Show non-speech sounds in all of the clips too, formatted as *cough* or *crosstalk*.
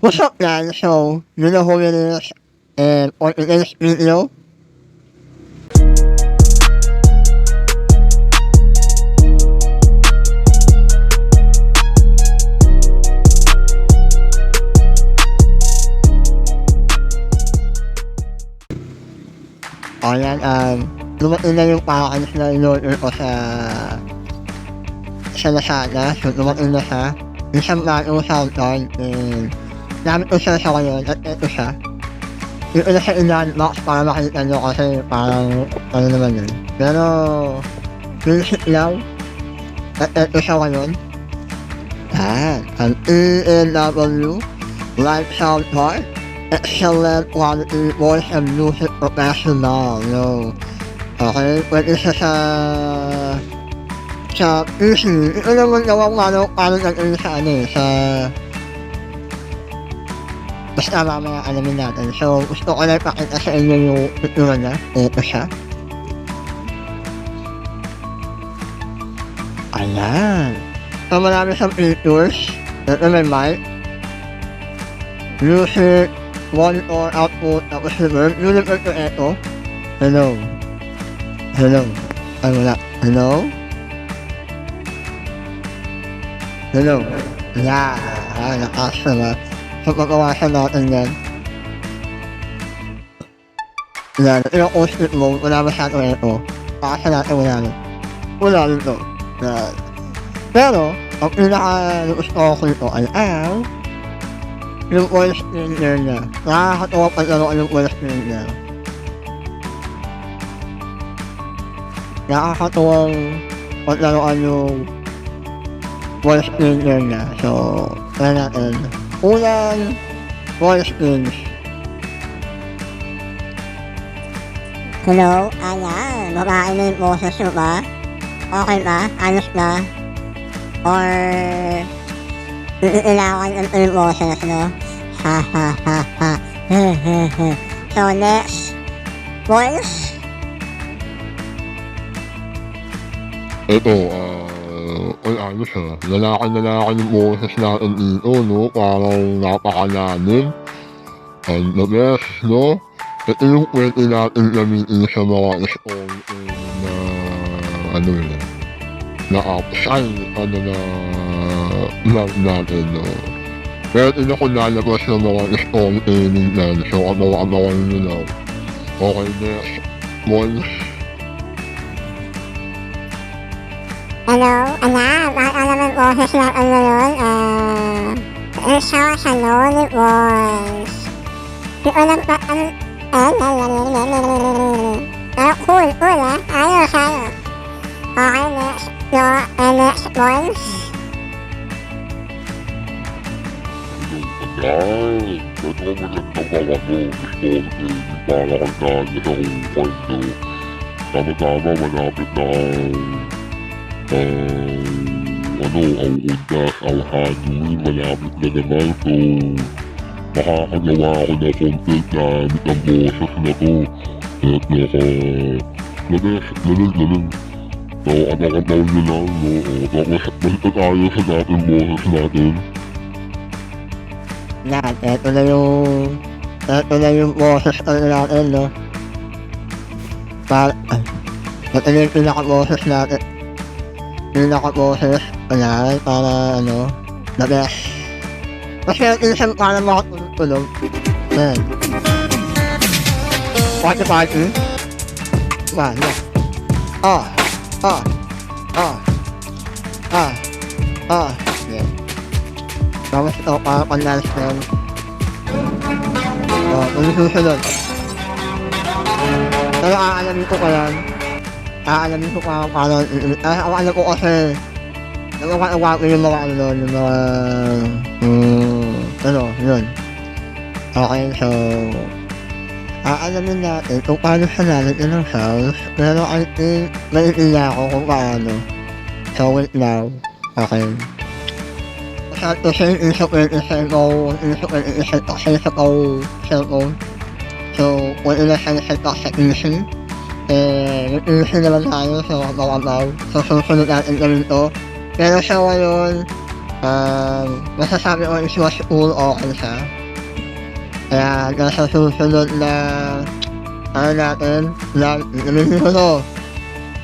What's up, guys? So, you know who it is, and on today's video, Ayan, um, lumating na yung package na in-order ko sa sa Lazada. So, lumating na siya. Isang bago soundcard, and gamit ko siya sa ngayon, at ito siya. Yung una sa in-unbox para makita nyo kasi parang ano naman yun. Pero, basic lang. At ito siya ngayon. Yan. Ang ENW Live Soundcard. Excellent quality voice and music professional. Yo. Okay, pwede siya sa sa PC. Ito naman gawang ano, ano nag sa ano eh, sa basta mamaya alamin natin. So, gusto ko na ipakita sa inyo yung itsura niya. Ito siya. Ayan. So, marami siyang features. Ito may mic. Music, monitor, output, tapos reverb. Yung reverb ko ito. Hello. Hello. Ay, wala. Hello? Hello. Yeah. Ah, nakasya na. So, pagkawasan natin yan. Yan. Ito yung acoustic mode. Wala masyado ito. Pakasa natin wala na. Wala rin to. Yan. Pero, ang pinaka gusto ko ito ay ang yung voice changer niya. Nakakatawa pa laro yung voice changer. Nakakatawang paglaruan yung voice changer niya. So, try natin. Unang voice change. Hello? Ayan. Babae na yung boses mo ba? Okay ba? Ayos na? Or... Iilawan ang yung boses, no? Ha ha ha ha. *laughs* So, next. Voice? Ito, ah, ay ayos ha. Lalaki-lalaki yung boses natin dito, no? Parang napakalalim. And the best, no? Ito yung pwede natin gamitin sa mga song na, ano yun, na ay, ano na, love natin, no? Pero ito ko lalabas ng mga song training na, so abawa-abawan nyo lang. Okay, next. One, Hello, anak, bakit alam ang boses ng ano yun? Ah, isa sa lonely voice. Di ko alam pa, ano, eh, Ah, cool, cool ah. Ayos, ayos. Okay, next, no, uh, next voice. Ay, ito mo nagtabawa mo. Gusto ko para kang nasa kong kwento. Tama-tama, malapit na ang ang ano, ang undas, ang Halloween, malapit na naman. So, makakagawa ako ng content gamit ang boses na to. At naka, lalas, lalas, lalas. So, abangan nyo lang, no? O, Tapos, basta tayo sa dating boses natin. Yan, eto na yung... Eto na yung boses ano natin, no? Para... Ito na yung pinaka-boses natin. Pinaka-boses. Ayan, para ano... The best. Kasi yung isang para makatulog-tulog. Ayan. Party party. One, yeah. Ah, ah, ah, ah, ah. Yeah. Tapos ito, para pang-last na yun. Oh, ano susunod? Pero aalamin ko pa yan. Aalamin ko pa paano, ah, ang alam ko kasi, nagawa ko yung mga ano yung mga, hmm, ano, yun. Okay, so, aalamin natin kung paano siya lalagyan ng house, pero I think, naiiya ako kung paano. So, wait now. Okay. Saat ko siya yung isip ko yung isip ko, isip ko yung isip ko sa isip ko cellphone. So, kung ilasan sa talk sa PC, eh, PC naman tayo, so, mawabaw. So, susunod natin gawin to. Pero sa ngayon, Um, masasabi ko is was all okay siya. Kaya nasa susunod na ano natin, na, namitin ko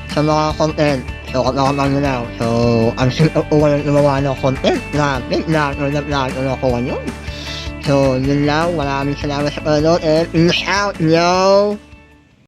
sa mga content. So, kung ako mangunaw. So, ang simple ko walang gumawa ng content natin, lahat na lahat na ko. So, yun lang. Maraming salamat sa panonood and peace out, yo!